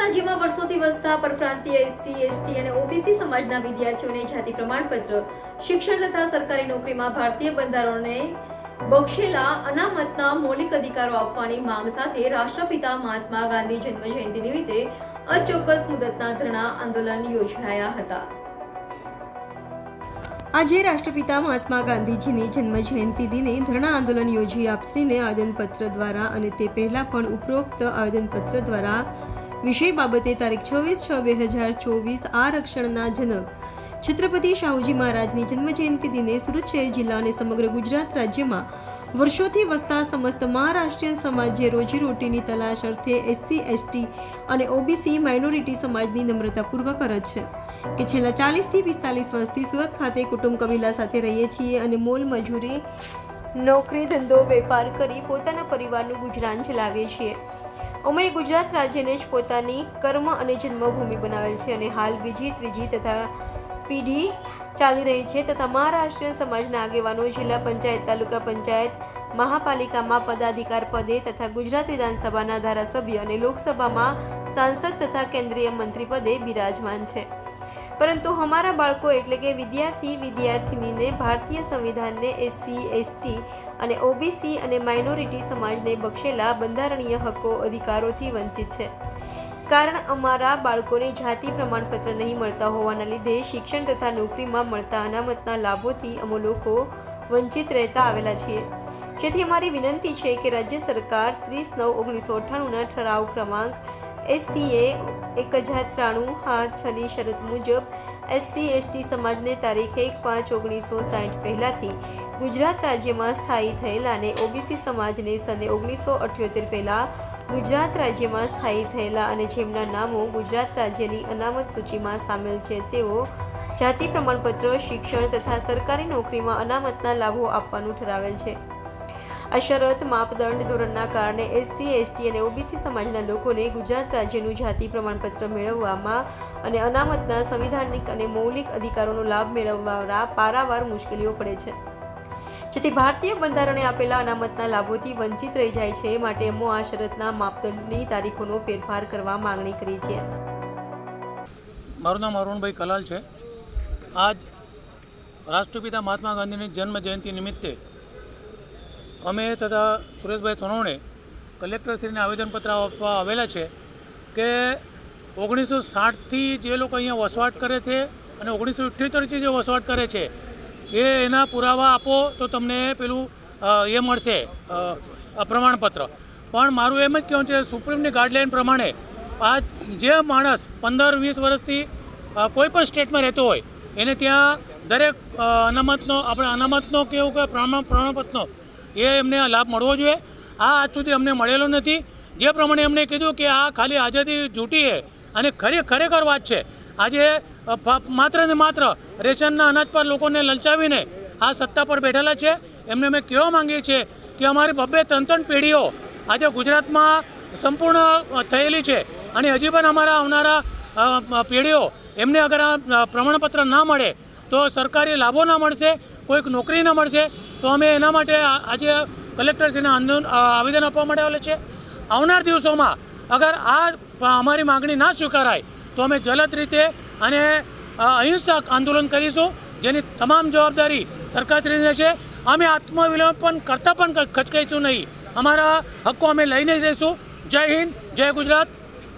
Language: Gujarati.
રાજ્યમાં વર્ષોથી વસતા પરપ્રાંતીય એસસી, એસટી અને ઓબીસી સમાજના વિદ્યાર્થીઓને જાતિ પ્રમાણપત્ર, શિક્ષણ તથા સરકારી નોકરીમાં ભારતીય બંધારણને બક્ષેલા અનામતના મૌલિક અધિકારો આપવાની માંગ સાથે રાષ્ટ્રપિતા મહાત્મા ગાંધી જન્મ જયંતિ નિમિત્તે અચોક્કસ મુદતના ધરણા આંદોલન યોજાયા હતા. આજે રાષ્ટ્રપિતા મહાત્મા ગાંધીજીની જન્મ જયંતિ દિને ધરણા આંદોલન યોજી આપશ્રીને આવેદનપત્ર દ્વારા અને તે પહેલા પણ ઉપરોક્ત આવેદનપત્ર દ્વારા વિષય બાબતે તારીખ છવ્વીસ છ બે હજાર ચોવીસ આ રક્ષણના જનક. છત્રપતિ શાહુજી મહારાજની જન્મજયંતિ દિને સુરત શહેર જિલ્લા અને સમગ્ર ગુજરાત રાજ્યમાં વર્ષોથી વસતા સમસ્ત મહારાષ્ટ્રીયન સમાજ રોજીરોટીની તલાશ અર્થે એસસી, એસટી અને ઓબીસી માઇનોરિટી સમાજની નમ્રતાપૂર્વક અરજ છે કે છેલ્લા ચાલીસથી પિસ્તાલીસ વર્ષથી સુરત ખાતે કુટુંબ કબીલા સાથે રહીએ છીએ અને મોલ મજૂરી, નોકરી, ધંધો, વેપાર કરી પોતાના પરિવારનું ગુજરાન ચલાવીએ છીએ. અમે ગુજરાત રાજ્યને જ પોતાની કર્મ અને જન્મભૂમિ બનાવેલ છે અને હાલ બીજી, ત્રીજી તથા પેઢી ચાલી રહી છે તથા મહારાષ્ટ્રીયન સમાજના આગેવાનો જિલ્લા પંચાયત, તાલુકા પંચાયત, મહાપાલિકામાં પદાધિકાર પદે તથા ગુજરાત વિધાનસભાના ધારાસભ્ય અને લોકસભામાં સાંસદ તથા કેન્દ્રીય મંત્રી પદે બિરાજમાન છે. પરંતુ અમારા બાળકો એટલે કે વિદ્યાર્થી વિદ્યાર્થિનીને ભારતીય સંવિધાનને એસસી, એસટી અને ઓબીસી અને માઇનોરિટી સમાજને બક્ષેલા બંધારણીય હકો અધિકારોથી વંચિત છે. કારણ અમારા બાળકોને જાતિ પ્રમાણપત્ર નહીં મળતા હોવાના લીધે શિક્ષણ તથા નોકરીમાં મળતા અનામતના લાભોથી અમે લોકો વંચિત રહેતા આવેલા છીએ. જેથી અમારી વિનંતી છે કે રાજ્ય સરકાર ત્રીસ નવ ઓગણીસો અઠ્ઠાણુંના ઠરાવ ક્રમાંક એસસીએ એક હજાર ત્રાણું હા છની શરત મુજબ એસસી, એસટી સમાજને તારીખ એક પાંચ ઓગણીસો સાઠ પહેલાંથી ગુજરાત રાજ્યમાં સ્થાયી થયેલા અને ઓબીસી સમાજને સને ઓગણીસો અઠ્યોતેર પહેલાં ગુજરાત રાજ્યમાં સ્થાયી થયેલા અને જેમના નામો ગુજરાત રાજ્યની અનામત સૂચિમાં સામેલ છે, તેઓ જાતિ પ્રમાણપત્ર, શિક્ષણ તથા સરકારી નોકરીમાં અનામતના લાભો આપવાનું ઠરાવેલ છે. આ શરત માપદંડ ધોરણના કારણે એસસી, એસટી અને ઓબીસી સમાજના લોકોને ગુજરાત રાજ્યનું જાતિ પ્રમાણપત્ર મેળવવામાં અને અનામતના સંવિધાનિક અને મૌલિક અધિકારોનો લાભ મેળવવા પારાવાર મુશ્કેલીઓ પડે છે. જેથી ભારતીય બંધારણે આપેલા અનામતના લાભોથી વંચિત રહી જાય છે માટે અમો આ શરતના માપદંડની તારીખોનો ફેરફાર કરવા માંગણી કરી છે. મારું નામ અરુણભાઈ કલાલ છે. આજ રાષ્ટ્રપિતા મહાત્મા ગાંધીની જન્મ જયંતિ નિમિત્તે અમે તથા સુરેશભાઈ સોનવણે કલેક્ટરશ્રીને આવેદનપત્ર આપવા આવેલા છે કે ઓગણીસો સાઠથી જે લોકો અહીંયા વસવાટ કરે છે અને ઓગણીસો ઇઠ્યોતેરથી જે વસવાટ કરે છે, એ એના પુરાવા આપો તો તમને પેલું એ મળશે પ્રમાણપત્ર. પણ મારું એમ જ કહેવું છે, સુપ્રીમની ગાઈડલાઇન પ્રમાણે આ જે માણસ પંદર, વીસ વર્ષથી કોઈ પણ સ્ટેટમાં રહેતો હોય, એને ત્યાં દરેક અનામતનો, આપણે અનામતનો કે એવું કે પ્રમાણ પ્રમાણપત્રનો એ એમને લાભ મળવો જોઈએ. આ આજ સુધી અમને મળેલો નથી. જે પ્રમાણે અમને કીધું કે આ ખાલી આઝાદી જૂટી છે અને ખરી, ખરેખર વાત છે. આજે માત્ર ને માત્ર રેશનના અનાજ પર લોકોને લલચાવીને આ સત્તા પર બેઠેલા છે. એમને અમે કહેવા માંગીએ છીએ કે અમારી બબ્બે ત્રણ ત્રણ પેઢીઓ આજે ગુજરાતમાં સંપૂર્ણ થયેલી છે અને હજી પણ અમારા આવનારા પેઢીઓ એમને અગર આ પ્રમાણપત્ર ના મળે તો સરકારી લાભો ના મળશે, કોઈક નોકરી ના મળશે, તો અમે એના માટે આજે કલેક્ટરશ્રીને આંદોલન આવેદન આપવા માટે આવેલા છે. આવનાર દિવસોમાં અગર આ અમારી માગણી ના સ્વીકારાય, તો અમે જલદ રીતે અને અહિંસક આંદોલન કરીશું, જેની તમામ જવાબદારી સરકારશ્રીને છે. અમે આત્મવિલોપન કરતાં પણ ખચકાઈશું નહીં. અમારા હક્કો અમે લઈને જ રહીશું. જય હિન્દ, જય ગુજરાત.